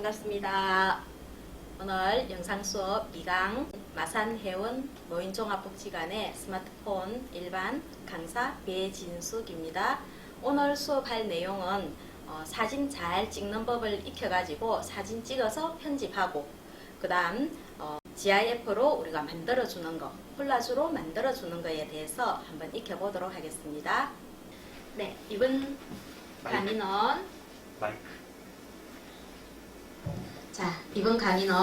반갑습니다. 오늘 영상 수업 2강 마산 해운 노인종합복지관의 스마트폰 일반 강사 배진숙입니다. 오늘 수업할 내용은 어, 사진 잘 찍는 법을 익혀가지고 사진 찍어서 편집하고 그 다음 GIF로 우리가 만들어주는 거, 콜라주로 만들어주는 거에 대해서 한번 익혀보도록 하겠습니다. 네, 이번 강의는 마이크. 자, 이번 강의는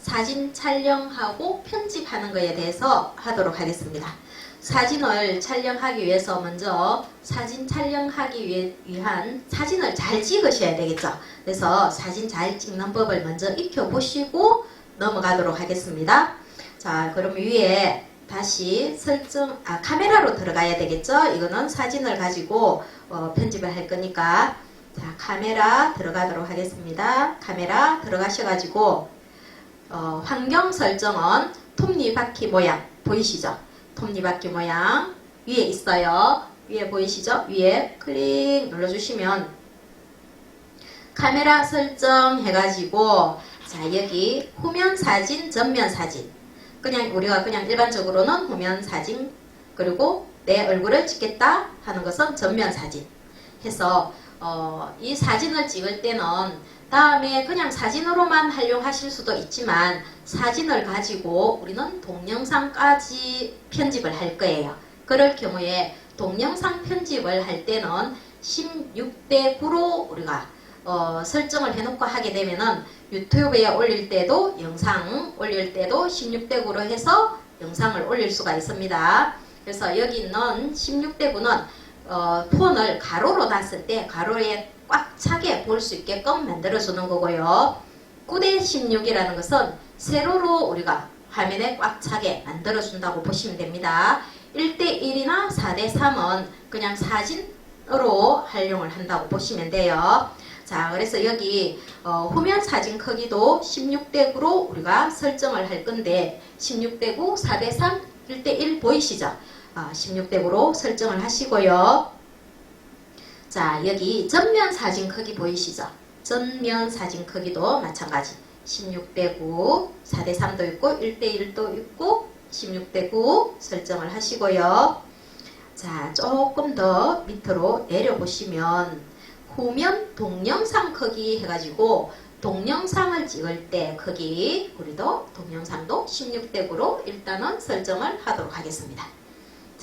사진 촬영하고 편집하는 것에 대해서 하도록 하겠습니다. 사진을 촬영하기 위해서 먼저 사진 촬영하기 위한 사진을 잘 찍으셔야 되겠죠. 그래서 사진 잘 찍는 법을 먼저 익혀보시고 넘어가도록 하겠습니다. 자, 그럼 위에 다시 설정, 아, 카메라로 들어가야 되겠죠. 이거는 사진을 가지고 어, 편집을 할 거니까 자, 카메라 들어가도록 하겠습니다. 카메라 들어가셔가지고 어, 환경 설정은 톱니바퀴 모양 보이시죠? 톱니바퀴 모양 위에 있어요. 위에 보이시죠? 위에 클릭 눌러주시면 카메라 설정 해가지고 자 여기 후면 사진, 전면 사진 그냥 우리가 그냥 일반적으로는 후면 사진 그리고 내 얼굴을 찍겠다 하는 것은 전면 사진 해서 어, 이 사진을 찍을 때는 다음에 그냥 사진으로만 활용하실 수도 있지만 사진을 가지고 우리는 동영상까지 편집을 할 거예요. 그럴 경우에 동영상 편집을 할 때는 16대 9로 우리가 어, 설정을 해놓고 하게 되면은 유튜브에 올릴 때도 영상 올릴 때도 16대 9로 해서 영상을 올릴 수가 있습니다. 그래서 여기 있는 16대 9는 어, 폰을 가로로 놨을 때 가로에 꽉 차게 볼 수 있게끔 만들어주는 거고요. 9대 16이라는 것은 세로로 우리가 화면에 꽉 차게 만들어준다고 보시면 됩니다. 1대 1이나 4대 3은 그냥 사진으로 활용을 한다고 보시면 돼요. 자, 그래서 여기 어, 후면 사진 크기도 16대 9로 우리가 설정을 할 건데 16대 9, 4대 3, 1대 1 보이시죠? 아, 16대 9로 설정을 하시고요. 자, 여기 전면 사진 크기 보이시죠? 전면 사진 크기도 마찬가지. 16대 9, 4대 3도 있고 1대 1도 있고 16대 9 설정을 하시고요. 자, 조금 더 밑으로 내려보시면 후면 동영상 크기 해가지고 동영상을 찍을 때 크기 우리도 동영상도 16대 9로 일단은 설정을 하도록 하겠습니다.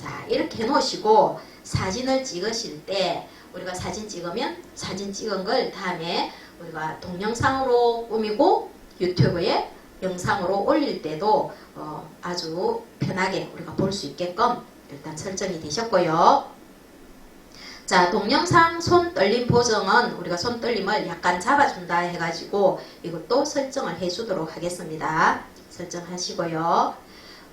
자, 이렇게 해놓으시고 사진을 찍으실 때 우리가 사진 찍으면 사진 찍은 걸 다음에 우리가 동영상으로 꾸미고 유튜브에 영상으로 올릴 때도 어, 아주 편하게 우리가 볼 수 있게끔 일단 설정이 되셨고요. 자, 동영상 손 떨림 보정은 우리가 손 떨림을 약간 잡아준다 해가지고 이것도 설정을 해주도록 하겠습니다. 설정하시고요.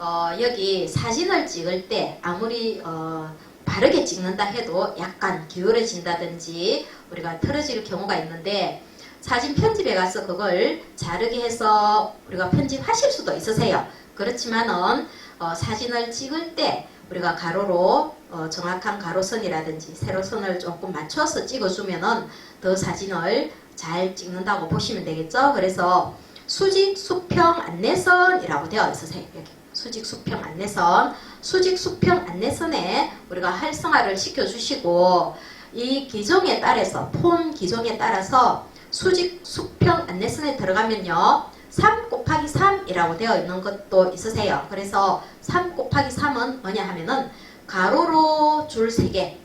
어, 여기 사진을 찍을 때 아무리 어, 바르게 찍는다 해도 약간 기울어진다든지 우리가 틀어질 경우가 있는데 사진 편집에 가서 그걸 자르게 해서 우리가 편집하실 수도 있으세요. 그렇지만은 어, 사진을 찍을 때 우리가 가로로 어, 정확한 가로선이라든지 세로선을 조금 맞춰서 찍어주면은 더 사진을 잘 찍는다고 보시면 되겠죠. 그래서 수직 수평 안내선이라고 되어 있으세요. 여기 수직 수평 안내선. 수직 수평 안내선에 우리가 활성화를 시켜주시고 이 기종에 따라서 폰 기종에 따라서 수직 수평 안내선에 들어가면요. 3 곱하기 3이라고 되어 있는 것도 있으세요. 그래서 3 곱하기 3은 뭐냐 하면은 가로로 줄 3개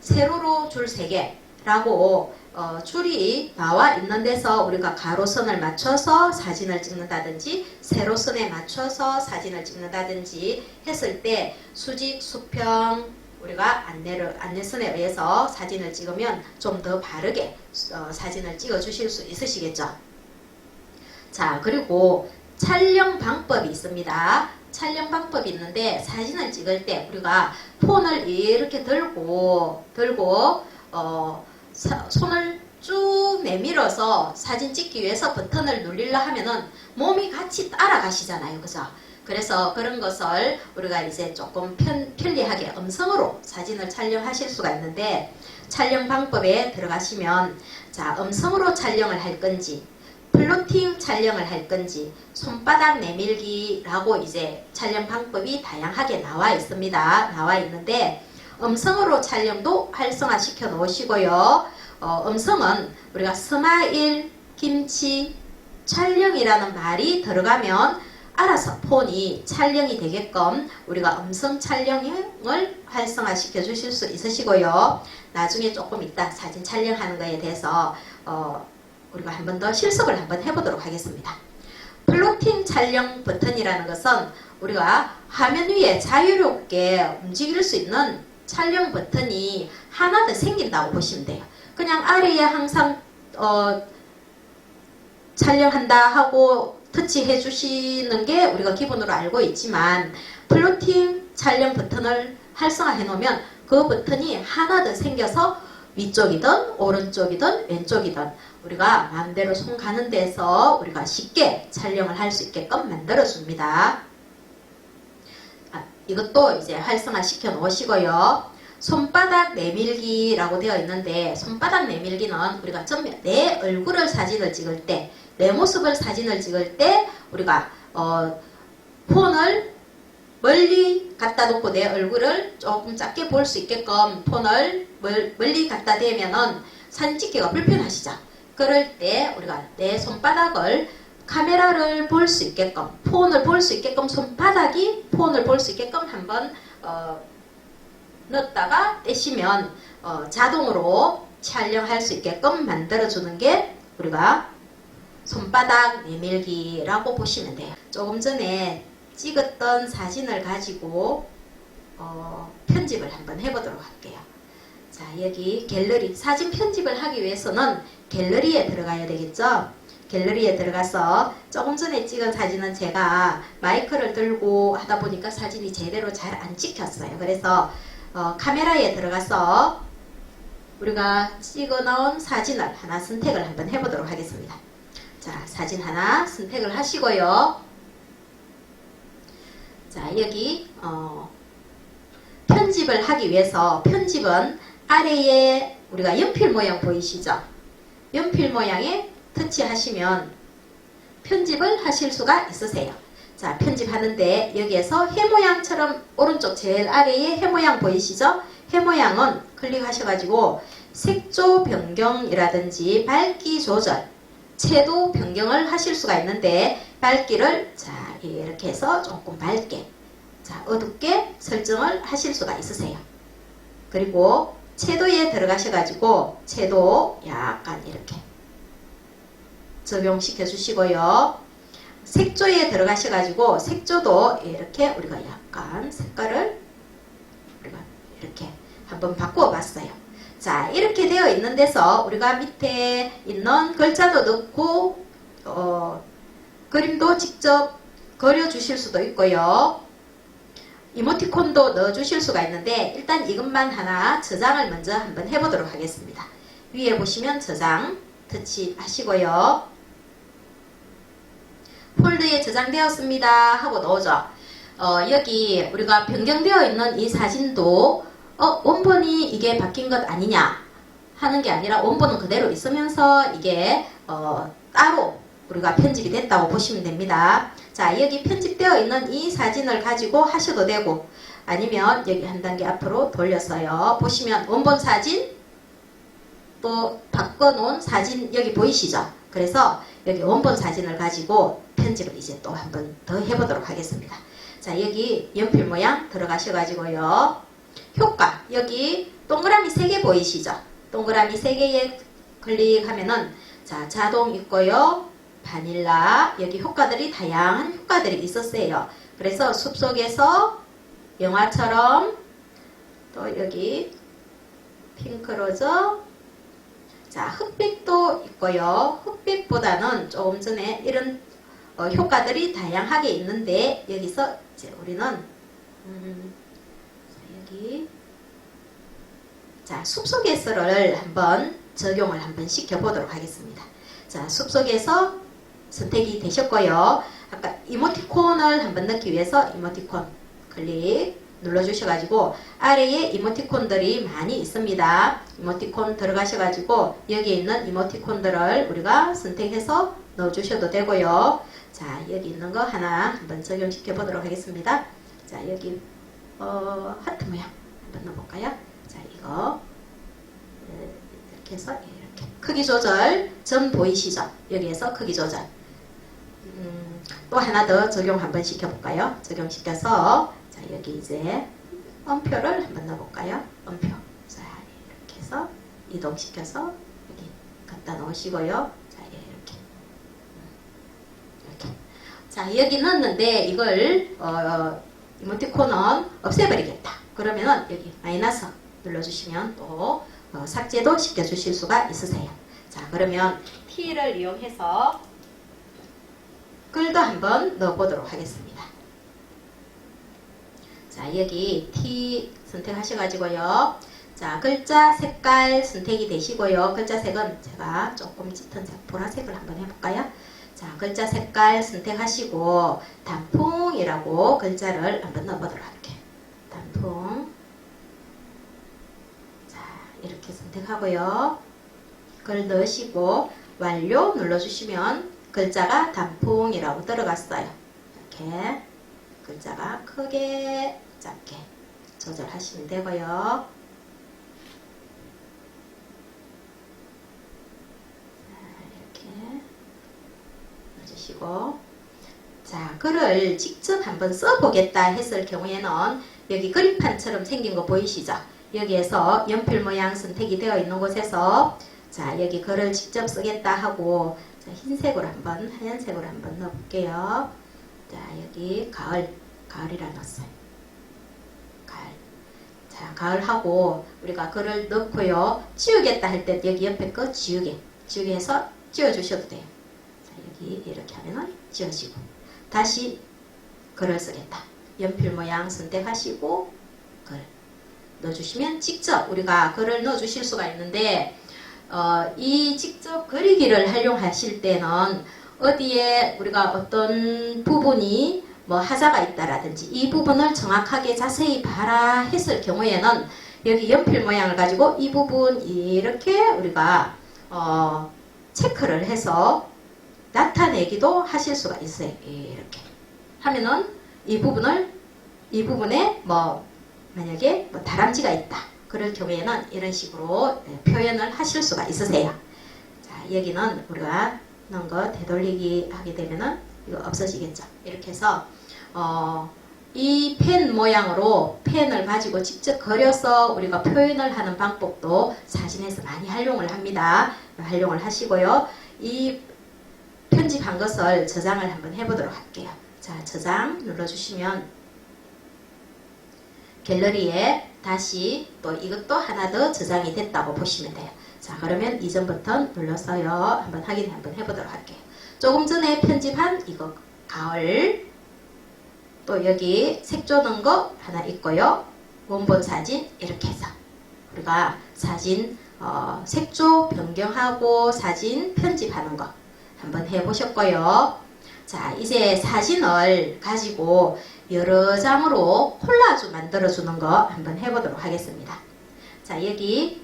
세로로 줄 3개라고 어, 줄이 나와 있는 데서 우리가 가로선을 맞춰서 사진을 찍는다든지 세로선에 맞춰서 사진을 찍는다든지 했을 때 수직 수평 우리가 안내를 안내선에 의해서 사진을 찍으면 좀 더 바르게 어, 사진을 찍어 주실 수 있으시겠죠. 자 그리고 촬영 방법이 있습니다. 촬영 방법이 있는데 사진을 찍을 때 우리가 폰을 이렇게 들고 들고 어, 사, 손을 쭉 내밀어서 사진 찍기 위해서 버튼을 누리려 하면은 몸이 같이 따라가시잖아요. 그죠? 그래서 그런 것을 우리가 이제 조금 편, 편리하게 음성으로 사진을 촬영하실 수가 있는데 촬영 방법에 들어가시면 자 음성으로 촬영을 할 건지 플로팅 촬영을 할 건지 손바닥 내밀기라고 이제 촬영 방법이 다양하게 나와 있습니다. 나와 있는데 음성으로 촬영도 활성화시켜 놓으시고요. 어, 음성은 우리가 스마일, 김치, 촬영이라는 말이 들어가면 알아서 폰이 촬영이 되게끔 우리가 음성 촬영을 활성화시켜 주실 수 있으시고요. 나중에 조금 이따 사진 촬영하는 거에 대해서 어, 우리가 한 번 더 실습을 한번 해보도록 하겠습니다. 플로팅 촬영 버튼이라는 것은 우리가 화면 위에 자유롭게 움직일 수 있는 촬영 버튼이 하나 더 생긴다고 보시면 돼요. 그냥 아래에 항상 어, 촬영한다 하고 터치해 주시는 게 우리가 기본으로 알고 있지만 플로팅 촬영 버튼을 활성화해 놓으면 그 버튼이 하나 더 생겨서 위쪽이든 오른쪽이든 왼쪽이든 우리가 마음대로 손 가는 데서 우리가 쉽게 촬영을 할 수 있게끔 만들어 줍니다. 아, 이것도 이제 활성화 시켜 놓으시고요. 손바닥 내밀기라고 되어 있는데 손바닥 내밀기는 우리가 내 얼굴을 사진을 찍을 때 내 모습을 사진을 찍을 때 우리가 어, 폰을 멀리 갖다 놓고 내 얼굴을 조금 작게 볼 수 있게끔 폰을 멀, 멀리 갖다 대면은 사진 찍기가 불편하시죠. 그럴 때 우리가 내 손바닥을 카메라를 볼 수 있게끔 폰을 볼 수 있게끔 손바닥이 폰을 볼 수 있게끔 한번 어, 넣었다가 떼시면 어, 자동으로 촬영할 수 있게끔 만들어주는 게 우리가 손바닥 내밀기라고 보시면 돼요. 조금 전에 찍었던 사진을 가지고 어, 편집을 한번 해보도록 할게요. 자 여기 갤러리 사진 편집을 하기 위해서는 갤러리에 들어가야 되겠죠. 갤러리에 들어가서 조금 전에 찍은 사진은 제가 마이크를 들고 하다 보니까 사진이 제대로 잘 안 찍혔어요. 그래서 어, 카메라에 들어가서 우리가 찍어 놓은 사진을 하나 선택을 한번 해보도록 하겠습니다. 자, 사진 하나 선택을 하시고요. 자, 여기 어, 편집을 하기 위해서 편집은 아래에 우리가 연필 모양 보이시죠? 연필 모양에 터치하시면 편집을 하실 수가 있으세요. 자, 편집하는데 여기에서 해 모양처럼 오른쪽 제일 아래에 해 모양 보이시죠? 해 모양은 클릭하셔가지고 색조 변경이라든지 밝기 조절, 채도 변경을 하실 수가 있는데 밝기를 자 이렇게 해서 조금 밝게 자 어둡게 설정을 하실 수가 있으세요. 그리고 채도에 들어가셔가지고 채도 약간 이렇게 적용시켜 주시고요. 색조에 들어가셔가지고 색조도 이렇게 우리가 약간 색깔을 우리가 이렇게 한번 바꾸어 봤어요. 자 이렇게 되어 있는 데서 우리가 밑에 있는 글자도 넣고 어, 그림도 직접 그려 주실 수도 있고요. 이모티콘도 넣어 주실 수가 있는데 일단 이것만 하나 저장을 먼저 한번 해보도록 하겠습니다. 위에 보시면 저장 터치 하시고요. 폴드에 저장되었습니다 하고 넣어줘. 어, 여기 우리가 변경되어 있는 이 사진도 어, 원본이 이게 바뀐 것 아니냐 하는 게 아니라 원본은 그대로 있으면서 이게 어, 따로 우리가 편집이 됐다고 보시면 됩니다. 자 여기 편집되어 있는 이 사진을 가지고 하셔도 되고 아니면 여기 한 단계 앞으로 돌려서요. 보시면 원본 사진 또 바꿔놓은 사진 여기 보이시죠? 그래서 여기 원본 사진을 가지고 편집을 이제 또 한 번 더 해보도록 하겠습니다. 자 여기 연필 모양 들어가셔가지고요. 효과 여기 동그라미 3개 보이시죠? 동그라미 3개에 클릭하면은 자 자동 있고요. 바닐라 여기 효과들이 다양한 효과들이 있었어요. 그래서 숲속에서 영화처럼 또 여기 핑크로저 자 흑빛도 있고요. 흑빛보다는 조금 전에 이런 어, 효과들이 다양하게 있는데 여기서 이제 우리는 음, 여기 자 숲속에서를 한번 적용을 한번 시켜보도록 하겠습니다. 자 숲속에서 선택이 되셨고요. 아까 이모티콘을 한번 넣기 위해서 이모티콘 클릭 눌러주셔가지고 아래에 이모티콘들이 많이 있습니다. 이모티콘 들어가셔가지고 여기에 있는 이모티콘들을 우리가 선택해서 넣어주셔도 되고요. 자 여기 있는 거 하나 한번 적용시켜 보도록 하겠습니다. 자 여기 어, 하트 모양 한번 넣어볼까요? 자 이거 네, 이렇게 해서 이렇게 크기 조절 점 보이시죠? 여기에서 크기 조절 음, 또 하나 더 적용 한번 시켜볼까요? 적용시켜서 자 여기 이제 엄표를 한번 넣어볼까요? 엄표 자 이렇게 해서 이동시켜서 여기 갖다 놓으시고요. 자 예, 이렇게 음, 이렇게 자 여기 넣었는데 이걸 어, 이모티콘은 없애버리겠다. 그러면은 여기 마이너스 눌러주시면 또 어, 삭제도 시켜주실 수가 있으세요. 자 그러면 T를 이용해서 글도 한번 넣어보도록 하겠습니다. 자 여기 T 선택하셔가지고요. 자 글자 색깔 선택이 되시고요. 글자 색은 제가 조금 짙은 색 보라색을 한번 해볼까요? 자 글자 색깔 선택하시고 단풍이라고 글자를 한번 넣어보도록 할게요. 단풍 자 이렇게 선택하고요. 글 넣으시고 완료 눌러주시면 글자가 단풍이라고 들어갔어요. 이렇게 글자가 크게 작게 조절하시면 되고요. 자, 이렇게 넣어주시고 자 글을 직접 한번 써보겠다 했을 경우에는 여기 그림판처럼 생긴 거 보이시죠? 여기에서 연필 모양 선택이 되어 있는 곳에서 자 여기 글을 직접 쓰겠다 하고 자, 흰색으로 한번 하얀색으로 한번 넣어볼게요. 자 여기 가을 가을이라 넣었어요. 자 가을하고 우리가 글을 넣고요. 지우겠다 할 때 여기 옆에 거 지우개 지우개 해서 지워주셔도 돼요. 자 여기 이렇게 하면은 지워지고 다시 글을 쓰겠다. 연필 모양 선택하시고 글 넣어주시면 직접 우리가 글을 넣어주실 수가 있는데 어, 이 직접 그리기를 활용하실 때는 어디에 우리가 어떤 부분이 뭐 하자가 있다라든지 이 부분을 정확하게 자세히 봐라 했을 경우에는 여기 연필 모양을 가지고 이 부분 이렇게 우리가 어, 체크를 해서 나타내기도 하실 수가 있어요. 이렇게 하면은 이 부분을 이 부분에 뭐 만약에 뭐 다람쥐가 있다. 그럴 경우에는 이런 식으로 네, 표현을 하실 수가 있으세요. 자, 여기는 우리가 넣은 거 되돌리기 하게 되면은 이거 없어지겠죠. 이렇게 해서 어, 이 펜 모양으로 펜을 가지고 직접 그려서 우리가 표현을 하는 방법도 사진에서 많이 활용을 합니다. 활용을 하시고요. 이 편집한 것을 저장을 한번 해보도록 할게요. 자, 저장 눌러주시면 갤러리에 다시 또 이것도 하나 더 저장이 됐다고 보시면 돼요. 자, 그러면 이전 버튼 눌러서요. 한번 확인 한번 해보도록 할게요. 조금 전에 편집한 이거 가을 또 여기 색조 넣은 거 하나 있고요. 원본 사진 이렇게 해서 우리가 사진 어, 색조 변경하고 사진 편집하는 거 한번 해보셨고요. 자, 이제 사진을 가지고 여러 장으로 콜라주 만들어주는 거 한번 해보도록 하겠습니다. 자, 여기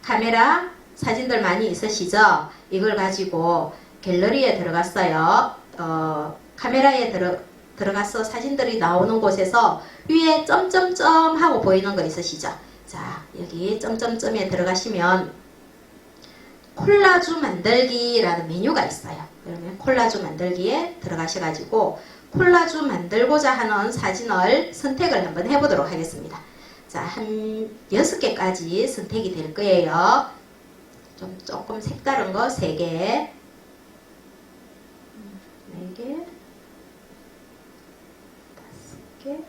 카메라 사진들 많이 있으시죠? 이걸 가지고 갤러리에 들어갔어요. 어, 카메라에 들어, 들어가서 사진들이 나오는 곳에서 위에 점점점 하고 보이는 거 있으시죠? 자, 여기 점점점에 들어가시면 콜라주 만들기라는 메뉴가 있어요. 그러면 콜라주 만들기에 들어가셔가지고 콜라주 만들고자 하는 사진을 선택을 한번 해보도록 하겠습니다. 자, 한 6개까지 선택이 될 거예요. 좀 조금 색다른 거 3개, 4개, 5개,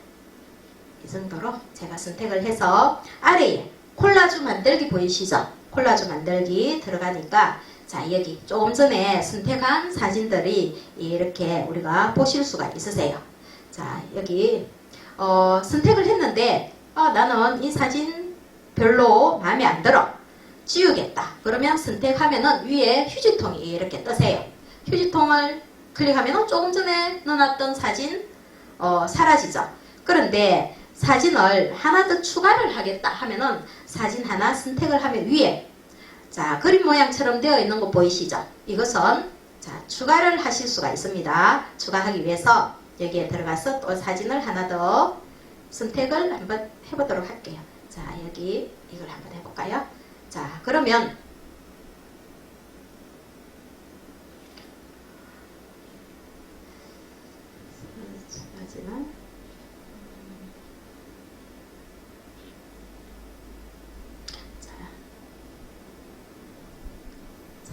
이 정도로 제가 선택을 해서 아래에 콜라주 만들기 보이시죠? 콜라주 만들기 들어가니까 자 여기 조금 전에 선택한 사진들이 이렇게 우리가 보실 수가 있으세요. 자 여기 어, 선택을 했는데 어, 나는 이 사진 별로 마음에 안 들어 지우겠다. 그러면 선택하면은 위에 휴지통이 이렇게 뜨세요. 휴지통을 클릭하면은 조금 전에 넣어놨던 사진 어, 사라지죠. 그런데 사진을 하나 더 추가를 하겠다 하면은 사진 하나 선택을 하면 위에 자 그림 모양처럼 되어 있는 거 보이시죠? 이것은 자 추가를 하실 수가 있습니다. 추가하기 위해서 여기에 들어가서 또 사진을 하나 더 선택을 한번 해보도록 할게요. 자 여기 이걸 한번 해볼까요? 자 그러면 사진을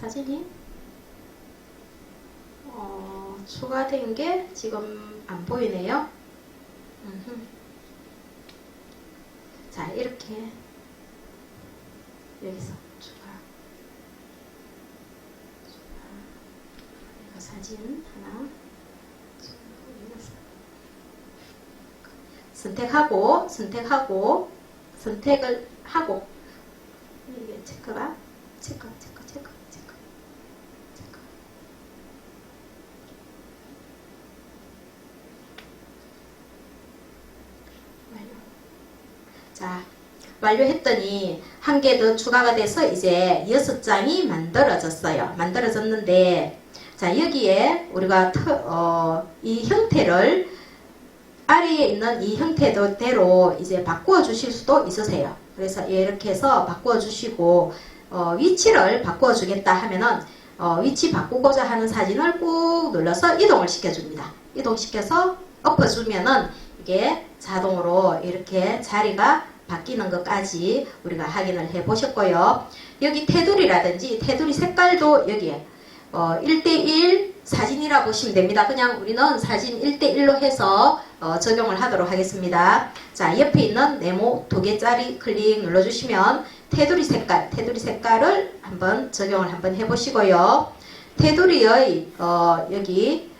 자, 사진이 어, 추가된 게 지금 안 보이네요. 음흠. 자, 이렇게 여기서 추가. 추가. 사진 하나. 선택하고 선택하고 선택을 하고 이게 체크가 체크 체크 체크 체크 체크 완료 자 완료했더니 한 개 더 추가가 돼서 이제 여섯 장이 만들어졌어요 만들어졌는데 자 여기에 우리가 터, 어, 이 형태를 아래에 있는 이 형태대로 이제 바꾸어 주실 수도 있으세요. 그래서 이렇게 해서 바꾸어 주시고 어, 위치를 바꾸어 주겠다 하면은 어, 위치 바꾸고자 하는 사진을 꾹 눌러서 이동을 시켜줍니다. 이동시켜서 엎어주면은 이게 자동으로 이렇게 자리가 바뀌는 것까지 우리가 확인을 해 보셨고요. 여기 테두리라든지 테두리 색깔도 여기에 어, 1대1 사진이라 보시면 됩니다. 그냥 우리는 사진 1대1로 해서 어, 적용을 하도록 하겠습니다. 자, 옆에 있는 네모 두 개짜리 클릭 눌러주시면 테두리 색깔, 테두리 색깔을 한번 적용을 한번 해보시고요. 테두리의 어, 여기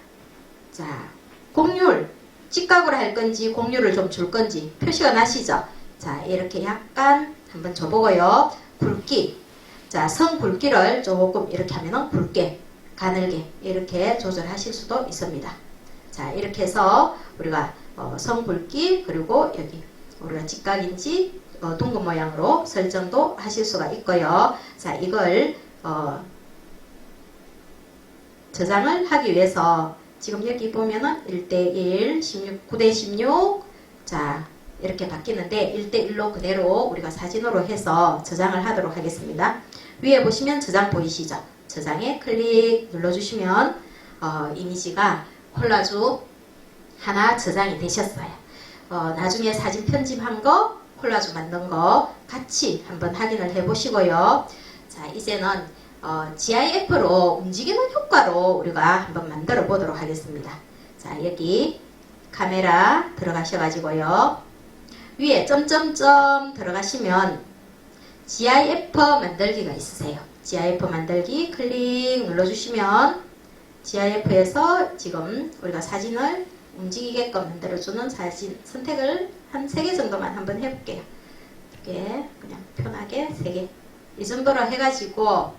자 공률 직각으로 할 건지 공률을 좀 줄 건지 표시가 나시죠? 자, 이렇게 약간 한번 줘보고요. 굵기, 자, 선 굵기를 조금 이렇게 하면은 굵게, 가늘게 이렇게 조절하실 수도 있습니다. 자, 이렇게 해서 우리가 어, 선 굵기 그리고 여기 우리가 직각인지 어, 둥근 모양으로 설정도 하실 수가 있고요. 자, 이걸 어, 저장을 하기 위해서 지금 여기 보면은 1대1, 16, 9대16 자, 이렇게 바뀌는데 1대1로 그대로 우리가 사진으로 해서 저장을 하도록 하겠습니다. 위에 보시면 저장 보이시죠? 저장에 클릭 눌러주시면 어, 이미지가 콜라주 하나 저장이 되셨어요. 어, 나중에 사진 편집한 거, 콜라주 만든 거 같이 한번 확인을 해 보시고요. 자, 이제는 어, GIF로 움직이는 효과로 우리가 한번 만들어 보도록 하겠습니다. 자, 여기 카메라 들어가셔가지고요. 위에 점점점 들어가시면 GIF 만들기가 있으세요. GIF 만들기 클릭 눌러주시면 GIF에서 지금 우리가 사진을 움직이게끔 만들어주는 사진 선택을 한 3개 정도만 한번 해볼게요. 이렇게 그냥 편하게 3개. 이 정도로 해가지고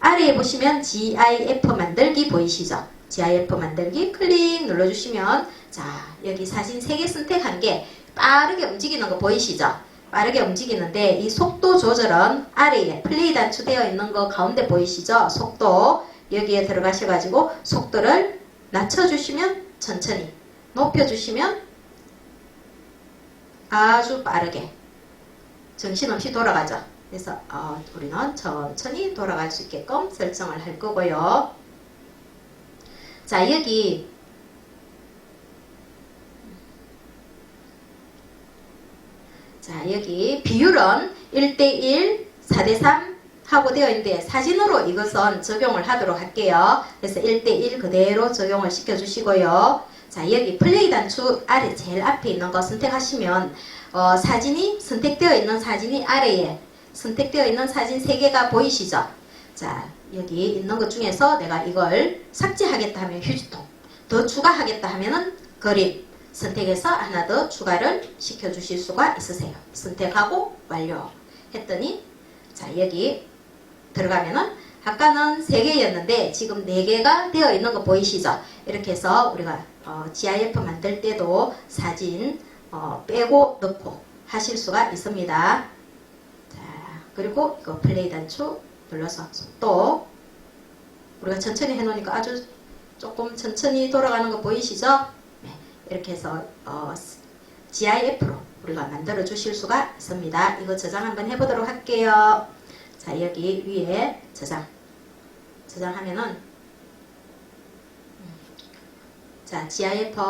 아래에 보시면 GIF 만들기 보이시죠? GIF 만들기 클릭 눌러주시면 자 여기 사진 3개 선택한 게 빠르게 움직이는 거 보이시죠? 빠르게 움직이는데 이 속도 조절은 아래에 플레이 단추되어 있는 거 가운데 보이시죠? 속도 여기에 들어가셔가지고 속도를 낮춰주시면 천천히 높여주시면 아주 빠르게 정신없이 돌아가죠. 그래서 어, 우리는 천천히 돌아갈 수 있게끔 설정을 할 거고요. 자 여기 자 여기 비율은 1대1, 4대3 하고 되어 있는데 사진으로 이것은 적용을 하도록 할게요. 그래서 1대1 그대로 적용을 시켜주시고요. 자 여기 플레이 단추 아래 제일 앞에 있는 거 선택하시면 어, 사진이 선택되어 있는 사진이 아래에 선택되어 있는 사진 3개가 보이시죠? 자 여기 있는 것 중에서 내가 이걸 삭제하겠다 하면 휴지통 더 추가하겠다 하면은 그림 선택해서 하나 더 추가를 시켜 주실 수가 있으세요. 선택하고 완료 했더니 자 여기 들어가면은 아까는 3개였는데 지금 4개가 되어 있는 거 보이시죠? 이렇게 해서 우리가 어, GIF 만들 때도 사진 어, 빼고 넣고 하실 수가 있습니다. 자, 그리고 이거 플레이 단추 눌러서 또 우리가 천천히 해놓으니까 아주 조금 천천히 돌아가는 거 보이시죠? 네, 이렇게 해서 어, GIF로 우리가 만들어 주실 수가 있습니다. 이거 저장 한번 해보도록 할게요. 자 여기 위에 저장 저장하면은 음, 자 GIF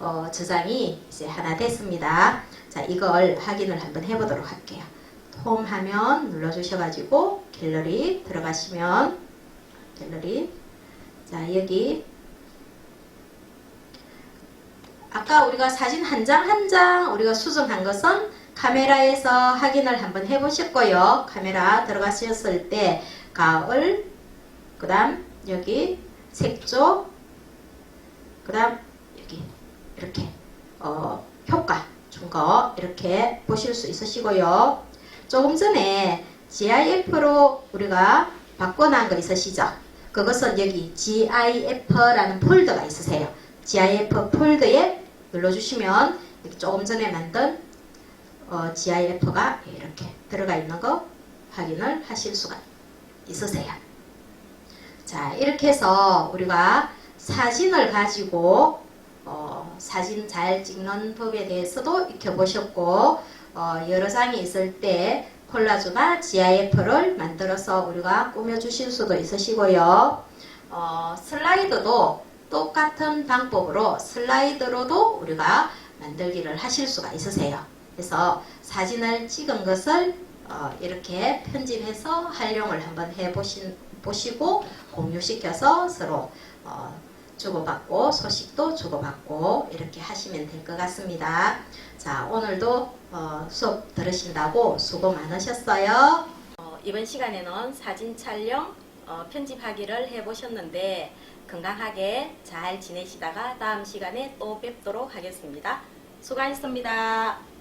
어, 저장이 이제 하나 됐습니다. 자 이걸 확인을 한번 해보도록 할게요. 홈 하면 눌러주셔가지고 갤러리 들어가시면 갤러리 자 여기 아까 우리가 사진 한 장 한 장 우리가 수정한 것은 카메라에서 확인을 한번 해보셨고요. 카메라 들어가셨을 때 가을 그 다음 여기 색조 그 다음 여기 이렇게 어, 효과 준 거 이렇게 보실 수 있으시고요. 조금 전에 GIF로 우리가 바꿔놓은 거 있으시죠? 그것은 여기 GIF라는 폴더가 있으세요. GIF 폴더에 눌러주시면 조금 전에 만든 어, GIF가 이렇게 들어가 있는 거 확인을 하실 수가 있으세요. 자, 이렇게 해서 우리가 사진을 가지고 어, 사진 잘 찍는 법에 대해서도 익혀보셨고 어, 여러 장이 있을 때 콜라주나 GIF를 만들어서 우리가 꾸며주실 수도 있으시고요. 어, 슬라이드도 똑같은 방법으로 슬라이드로도 우리가 만들기를 하실 수가 있으세요. 그래서 사진을 찍은 것을 어, 이렇게 편집해서 활용을 한번 해보신 보시고 공유시켜서 서로 어, 주고받고 소식도 주고받고 이렇게 하시면 될 것 같습니다. 자 오늘도 어, 수업 들으신다고 수고 많으셨어요. 어, 이번 시간에는 사진 촬영 어, 편집하기를 해보셨는데 건강하게 잘 지내시다가 다음 시간에 또 뵙도록 하겠습니다. 수고하셨습니다.